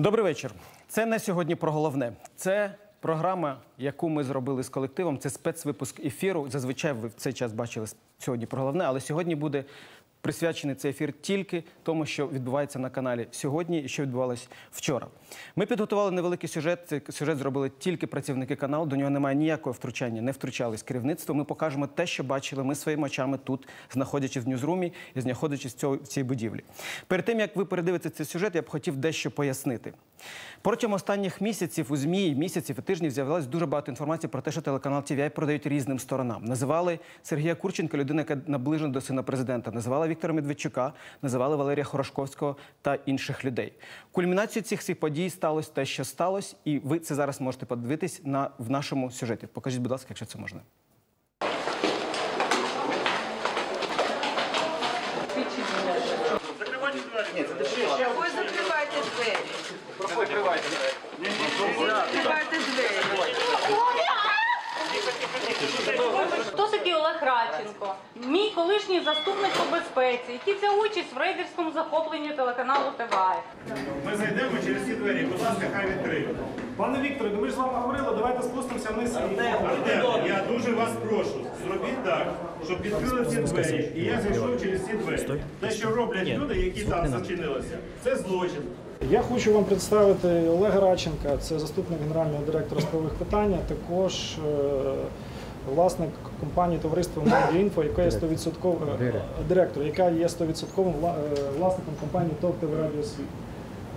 Добрий вечір. Це не сьогодні про головне. Це програма, яку ми зробили з колективом. Це спецвипуск ефіру. Зазвичай ви в цей час бачили сьогодні про головне, але сьогодні буде присвячений цей ефір тільки тому, що відбувається на каналі сьогодні і що відбувалось вчора. Ми підготували невеликий сюжет. Цей сюжет зробили тільки працівники каналу. До нього немає ніякого втручання, не втручались керівництво. Ми покажемо те, що бачили ми своїми очами тут, знаходячись в ньюзрумі і знаходячись в цій будівлі. Перед тим як ви передивитеся цей сюжет, я б хотів дещо пояснити. Протягом останніх місяців у ЗМІ, місяців і тижнів з'явилось дуже багато інформації про те, що телеканал TVI продають різним сторонам. Називали Сергія Курченка, людина, яка наближена до сина президента. Називали Віктора Медведчука, називали Валерія Хорошковського та інших людей. Кульмінацією цих всіх подій сталося те, що сталося, і ви це зараз можете подивитись на в нашому сюжеті. Покажіть, будь ласка, якщо це можна. Ви закривайте двері. Закривайте двері. Хто такий Мій колишній заступник по безпеці, який взяв участь в рейдерському захопленні телеканалу ТВА. Ми зайдемо через ці двері. Будь ласка, хай відкриють. Пане Вікторе, ну ми ж з вами говорили, давайте спустимося вниз. Артем, я дуже вас прошу, зробіть так, щоб відкрили ці двері. І я зайшов через ці двері. Те, що роблять люди, які там зачинилися, це злочин. Я хочу вам представити Олега Радченка, це заступник генерального директора з правових питань, а також е, власник компанії товариства «Медіаінфо», яка є 100% е, директор, яка є 100% е, власником компанії ТОП ТВ Радіо Світ.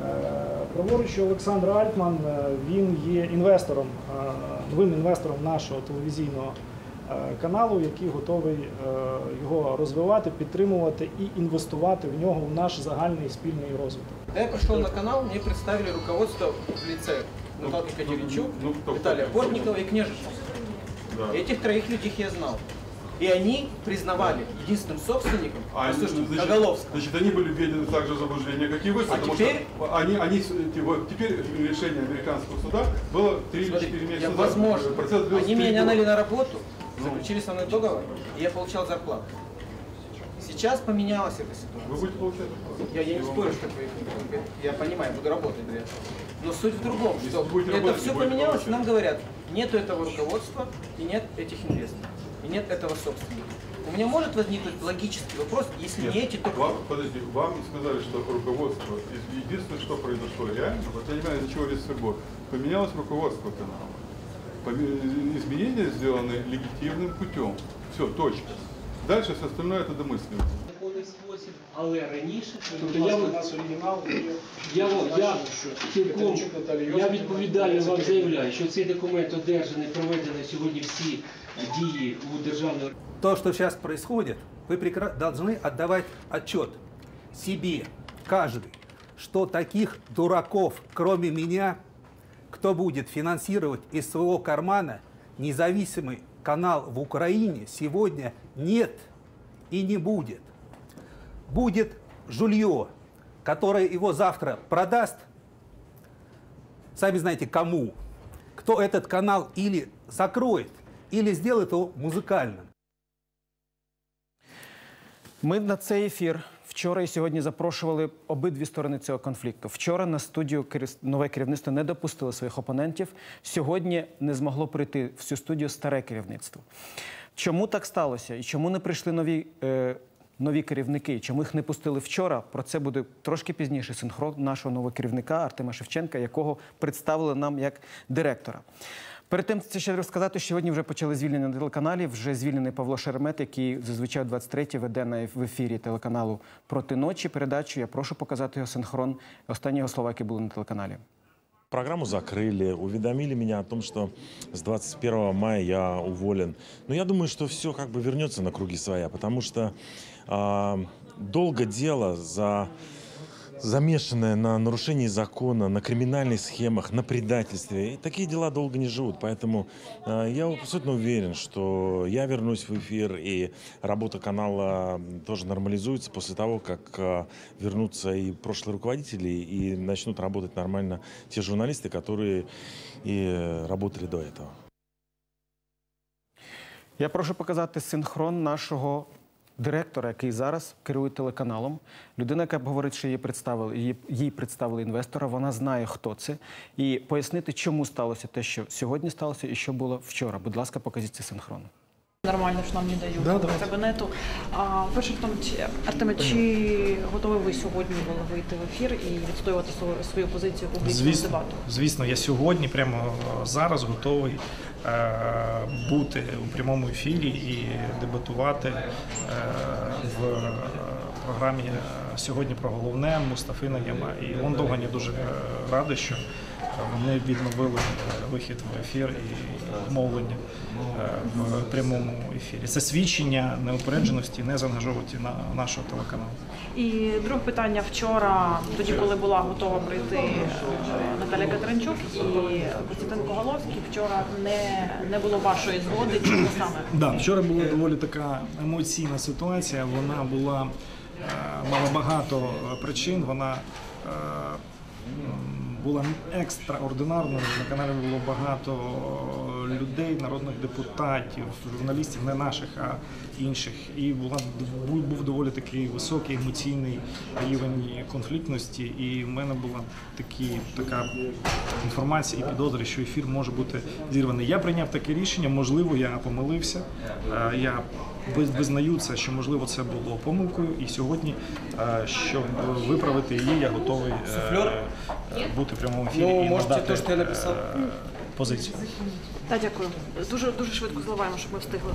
Е, Праворуч Олександр Альтман, е, він є інвестором, новим інвестором нашого телевізійного каналу, який готовий його розвивати, підтримувати і інвестувати в нього в наш загальний спільний розвиток. Я пришел на канал, мне представили руководство в лице Натальи Катеринчук, Виталия Бортникова и Княжичева. Этих троих людей я знал. И они признавали единственным собственником, А они, послушайте, значит, Коголовского. значит, они были введены так же в заблуждение, как и вы, А потому теперь- что они, они, вот теперь решение американского суда было 3 или 4 Смотрите, месяца я, назад. возможно, Процесс они меня наняли на работу, заключили со мной договор, и я получал зарплату. Сейчас поменялась эта ситуация. Вы будете получать? Я, я не спорю, что вы- я понимаю, буду работать для этого. Но суть в другом, Если что будете это все поменялось, нам говорят, нет этого руководства и нет этих инвесторов, и нет этого собственника. У меня может возникнуть логический вопрос, если Нет, не эти, то вам, подожди, вам сказали, что руководство, единственное, что произошло реально, вот я не знаю, из-за чего весь поменялось руководство канала. Изменения сделаны легитимным путем. Все, точка. Дальше все остальное это домысленно. законний спосіб, але раніше Тобто я у нас оригінал є. я, вам- я цілком Катеринчук Наталія я Йосипівна, відповідально вам заявляю, що цей документ одержаний, проведені сьогодні всі дії у державному то, что сейчас происходит, вы прекра- должны отдавать отчет себе, каждый, что таких дураков, кроме меня, кто будет финансировать из своего кармана независимый канал в Украине, сегодня нет и не будет. Будет жулье, которое его завтра продаст, сами знаете кому, кто этот канал или закроет, или сделает его музыкальным. Ми на цей ефір вчора і сьогодні запрошували обидві сторони цього конфлікту. Вчора на студію керів- нове керівництво не допустило своїх опонентів. Сьогодні не змогло прийти в цю студію старе керівництво. Чому так сталося? І чому не прийшли нові, е, нові керівники? Чому їх не пустили вчора? Про це буде трошки пізніше синхрон нашого нового керівника Артема Шевченка, якого представили нам як директора. Перед тим це ще розказати, що сьогодні вже почали звільнення на телеканалі. Вже звільнений Павло Шеремет, який зазвичай о 23 веде на в ефірі телеканалу проти ночі передачу. Я прошу показати його синхрон. Останні його слова, які були на телеканалі. Программу закрыли, уведомили меня о том, что с 21 мая я уволен. Но я думаю, что все как бы вернется на круги своя, потому что а, долго дело за замешанное на нарушении закона, на криминальных схемах, на предательстве. И такие дела долго не живут. Поэтому а, я абсолютно уверен, что я вернусь в эфир, и работа канала тоже нормализуется после того, как а, вернутся и прошлые руководители, и начнут работать нормально те журналисты, которые и э, работали до этого. Я прошу показати синхрон нашого директора, який зараз керує телеканалом, людина, яка говорить, що її представили, її, їй представили інвестора, вона знає, хто це, і пояснити, чому сталося те, що сьогодні сталося, і що було вчора. Будь ласка, покажіть це синхронно. Нормально, що нам не дають Да, давайте. кабінету. А перше, в тому, чи Артеме, чи готові ви сьогодні були вийти в ефір і відстоювати свою, свою позицію публічного Звісно, дебату? звісно, я сьогодні прямо зараз готовий бути у прямому ефірі і дебатувати е, в е, програмі е, сьогодні про головне Мустафи Наєма. І лондогані дуже е, радий, що вони відновили е, вихід в ефір і мовлення е, в прямому ефірі. Це свідчення неупередженості, незаангажованості на нашого телеканалу. І друге питання вчора, тоді, коли була готова прийти е, Наталя Катеринчук і Костянтин Коголовський, вчора не, не було вашої згоди, чому саме? Да, вчора була доволі така емоційна ситуація. Вона була мала багато причин. Вона була екстраординарною. На каналі було багато людей, народних депутатів, журналістів, не наших, а інших. І була був, доволі такий високий емоційний рівень конфліктності. І в мене була такі така інформація і підозри, що ефір може бути зірваний. Я прийняв таке рішення. Можливо, я помилився. Е, Я виз- визнаю це, що можливо це було помилкою, і сьогодні, е, щоб виправити її, я готовий е, е, бути в прямому ефірі Ну, і можете надати то, що я написав. е, позицію. Так, дякую. Дуже дуже швидко зливаємо, щоб ми встигли.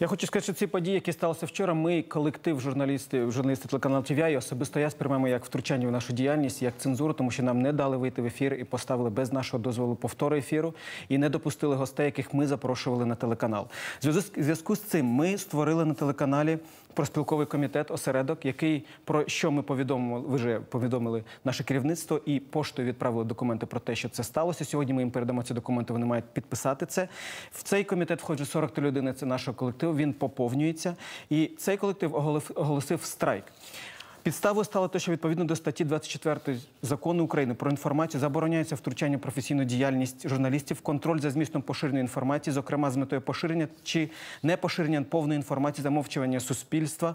Я хочу сказати, що ці події, які сталися вчора, ми, колектив журналістів, журналісти телеканалу ТВА, і особисто я сприймаємо як втручання в нашу діяльність, як цензуру, тому що нам не дали вийти в ефір і поставили без нашого дозволу повтори ефіру і не допустили гостей, яких ми запрошували на телеканал. В зв'язку з цим ми створили на телеканалі проспілковий комітет, осередок, який про що ми повідомили, ви вже повідомили наше керівництво і поштою відправили документи про те, що це сталося. Сьогодні ми їм передамо ці документи. Вони мають підписати це. В цей комітет входить 43 людини. Це нашого колективу. Він поповнюється, і цей колектив оголосив, страйк. Підставою стало те, що відповідно до статті 24 закону України про інформацію забороняється втручання професійну діяльність журналістів, контроль за змістом поширення інформації, зокрема з метою поширення чи не поширення повної інформації, замовчування суспільства,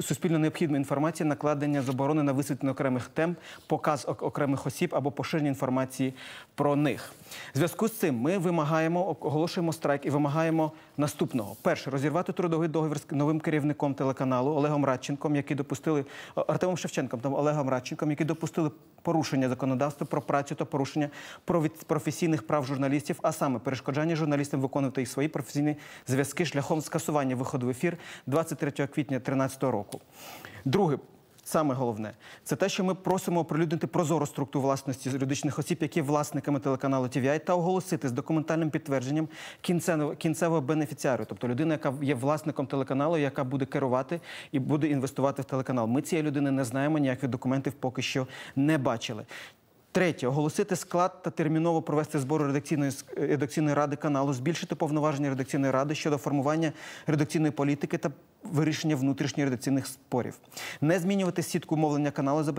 суспільно необхідної інформації, накладення заборони на висвітлення окремих тем, показ окремих осіб або поширення інформації про них. В зв'язку з цим ми вимагаємо, оголошуємо страйк і вимагаємо наступного: перше розірвати трудовий договір з новим керівником телеканалу Олегом Радченком, який допустили Артемом Шевченком та Олегом Радченком, які допустили порушення законодавства про працю та порушення професійних прав журналістів, а саме перешкоджання журналістам виконувати їх свої професійні зв'язки шляхом скасування виходу в ефір 23 квітня 2013 року. Друге. Саме головне це те, що ми просимо оприлюднити прозору структуру власності юридичних осіб, які власниками телеканалу TVI, та оголосити з документальним підтвердженням кінцевого, бенефіціару, тобто людина, яка є власником телеканалу, яка буде керувати і буде інвестувати в телеканал. Ми цієї людини не знаємо, ніяких документів поки що не бачили. Третє оголосити склад та терміново провести збори редакційної редакційної ради каналу, збільшити повноваження редакційної ради щодо формування редакційної політики та вирішення внутрішніх редакційних спорів, не змінювати сітку мовлення каналу,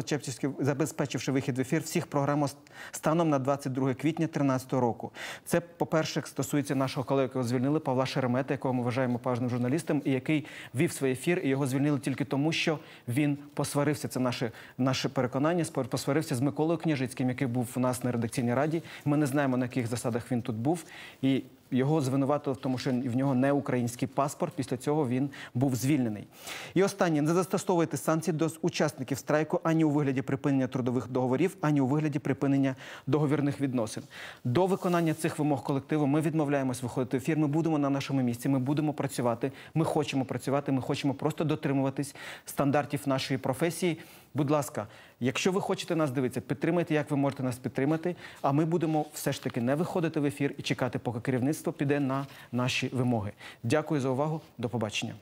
забезпечивши, вихід в ефір всіх програм станом на 22 квітня 2013 року. Це, по-перше, стосується нашого колеги, якого звільнили Павла Шеремета, якого ми вважаємо поважним журналістом, і який вів свій ефір, і його звільнили тільки тому, що він посварився. Це наше, наше переконання. Посварився з Миколою Княжицьким, який був у нас на редакційній раді. Ми не знаємо, на яких засадах він тут був. І його звинуватили в тому, що в нього не український паспорт. Після цього він був звільнений. І останнє не застосовуйте санкції до учасників страйку ані у вигляді припинення трудових договорів, ані у вигляді припинення договірних відносин. До виконання цих вимог колективу ми відмовляємось виходити в ефір. Ми будемо на нашому місці. Ми будемо працювати. Ми хочемо працювати. Ми хочемо просто дотримуватись стандартів нашої професії. Будь ласка, якщо ви хочете нас дивитися, підтримайте, як ви можете нас підтримати. А ми будемо все ж таки не виходити в ефір і чекати, поки керівництво піде на наші вимоги. Дякую за увагу. До побачення.